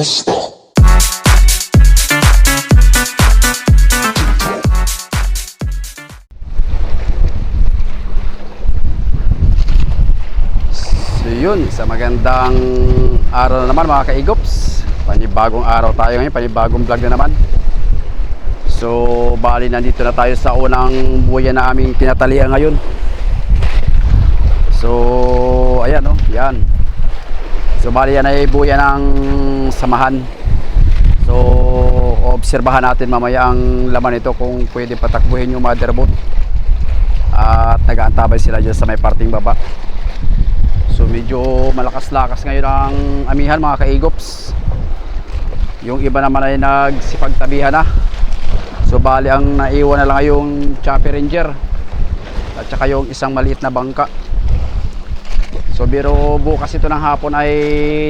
Basta. So yun, sa magandang araw na naman mga kaigops Panibagong araw tayo ngayon, panibagong vlog na naman. So bali nandito na tayo sa unang buya na aming tinatalian ngayon. So ayan o, oh, yan So bali yan ay buya ng samahan So obserbahan natin mamaya ang laman nito kung pwede patakbuhin yung motherboard At nag-aantabay sila dyan sa may parting baba So medyo malakas-lakas ngayon ang amihan mga kaigops. Yung iba naman ay nagsipagtabihan na. So bali ang naiwan na lang yung Choppy Ranger at saka yung isang maliit na bangka. So biro bukas ito ng hapon ay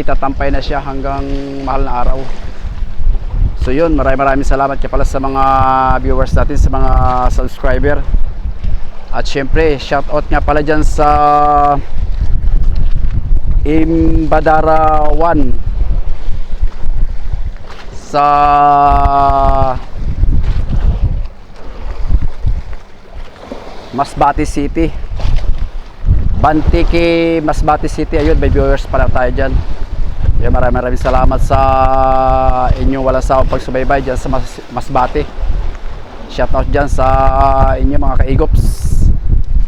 tatampay na siya hanggang mahal na araw. So yun, maraming maraming salamat kaya pala sa mga viewers natin, sa mga subscriber. At syempre, shout out nga pala dyan sa Imbadara 1 sa Masbate City Bantiki Masbate City. Ayun may viewers pala tayo dyan. Kaya maraming maraming salamat sa inyong walang sawang pagsubaybay dyan sa Mas Masbate. Shoutout dyan sa inyo mga kaigops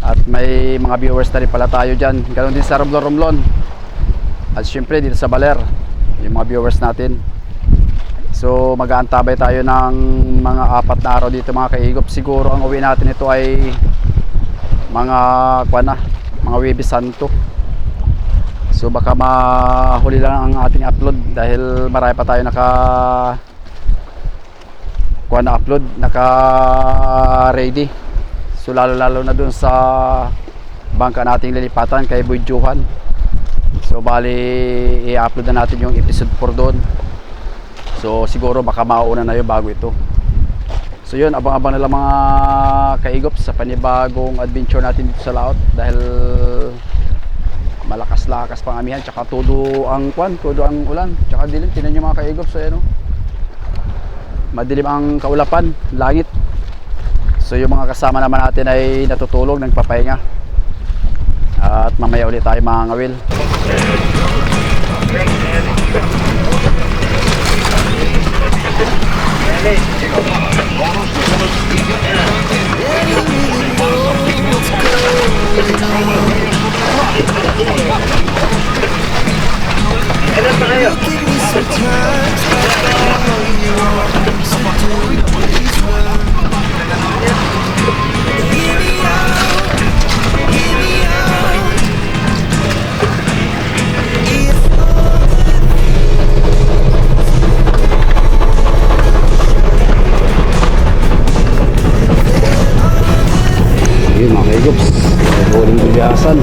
at may mga viewers na rin pala tayo dyan. Ganon din sa Romlon Romlon at syempre dito sa Baler yung mga viewers natin. So mag-aantabay tayo ng mga apat na araw dito mga kaigop siguro ang uwi natin ito ay mga kuwan na mga Webis Santo so baka mahuli lang ang ating upload dahil marami pa tayo naka kuwan na upload naka ready so lalo lalo na dun sa bangka nating lilipatan kay Boy Johan So bali i-upload na natin yung episode 4 doon. So siguro baka mauna na yun bago ito. So yun, abang-abang na lang mga kaigop sa panibagong adventure natin dito sa laot dahil malakas-lakas pang amihan tsaka todo ang kwan, todo ang ulan. Tsaka dilim, tinan nyo mga kaigop so yan o madilim ang kaulapan, langit. So yung mga kasama naman natin ay natutulog, nagpapahinga. At mamaya ulit tayo mga ngawil. Yun mga you'll be kaigops, huling biyasan.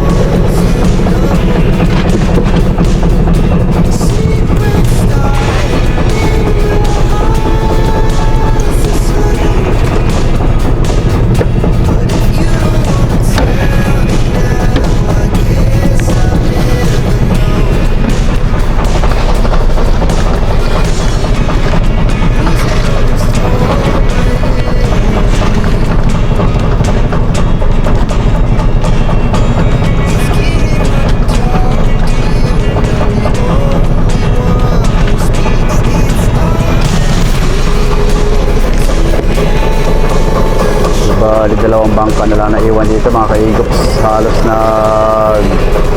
Dito mga kaigops. Halos na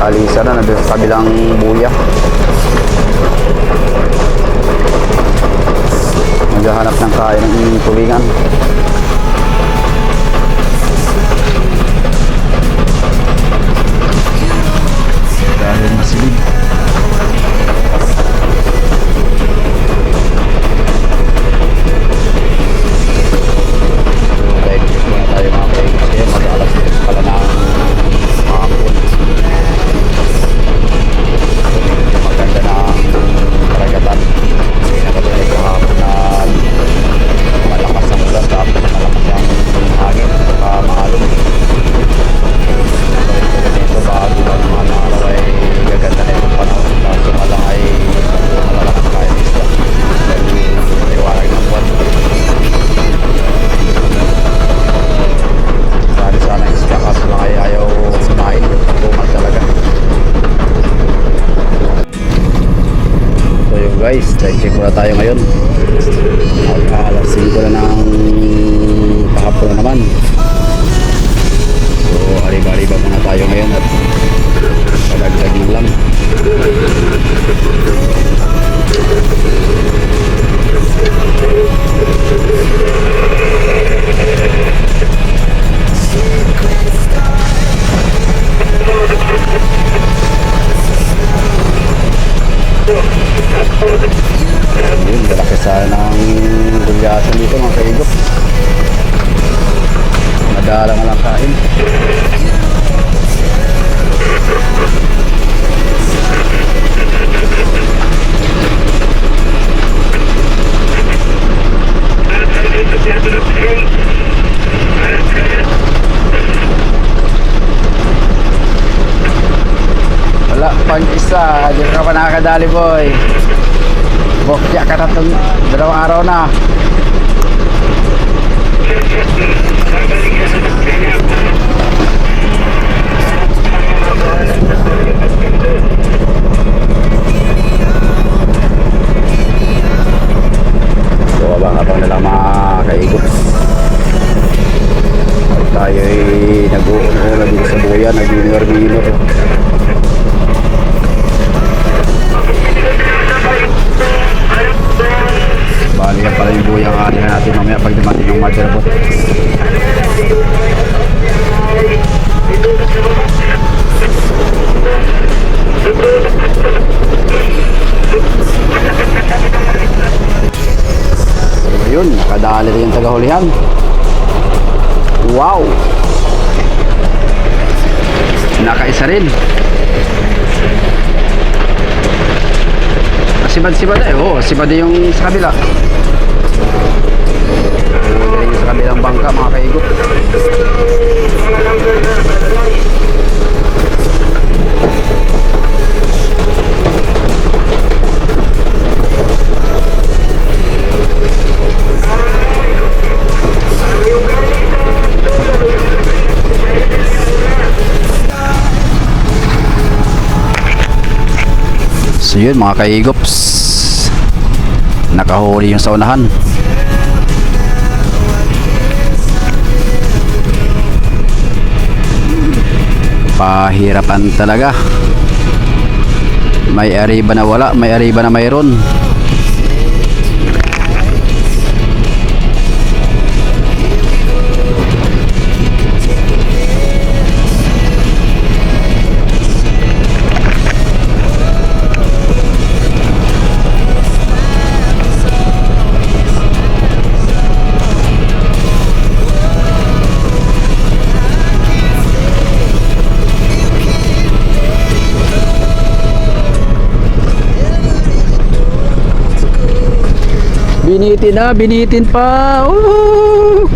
alisa na nandun sa kabilang buya. Naghahanap ng kain ng tulingan. Na tayo ngayon. Nakakadali boy. Bokya ka na itong dalawang araw na. Rin. Sibad-sibad eh. Oo, sibad yung sa kabila. Huli rin sa kabilang bangka mga kaigop. So yun mga kaigops Nakahuli yung sa unahan. Pahirapan talaga. May ariba na wala May ariba na mayroon Binitin na, binitin pa. Oh!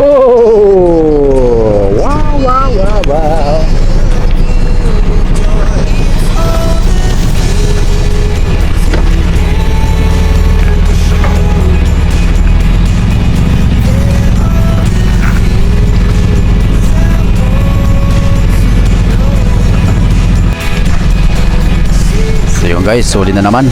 Oh! Wow, wow, wow, wow. So guys, suli na naman.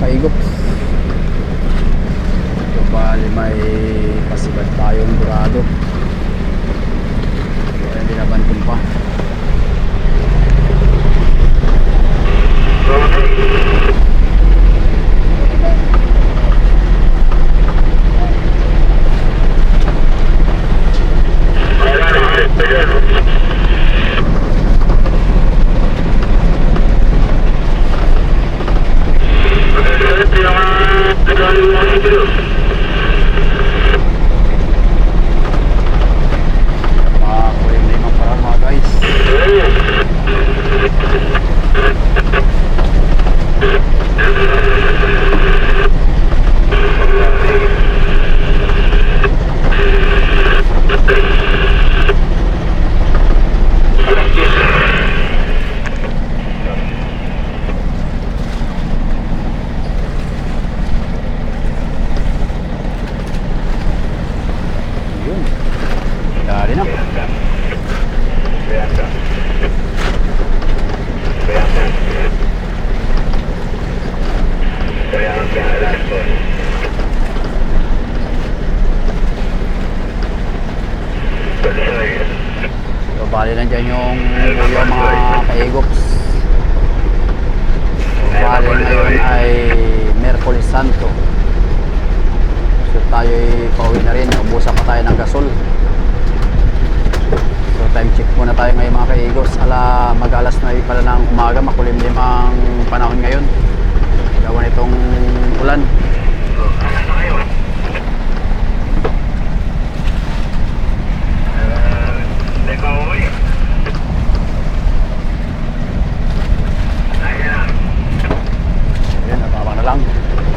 Morning Diyan yung buyo mga kaigops. So, bali ngayon ay Merkulis Santo. So tayo ay pauwi na rin. Ubusan pa tayo ng gasol. So time check muna tayo ngayon mga kaigos. Ala, mag-alas na pala ng umaga. Makulimlim ang panahon ngayon. Gawa nitong ulan. Nag-uwi 啷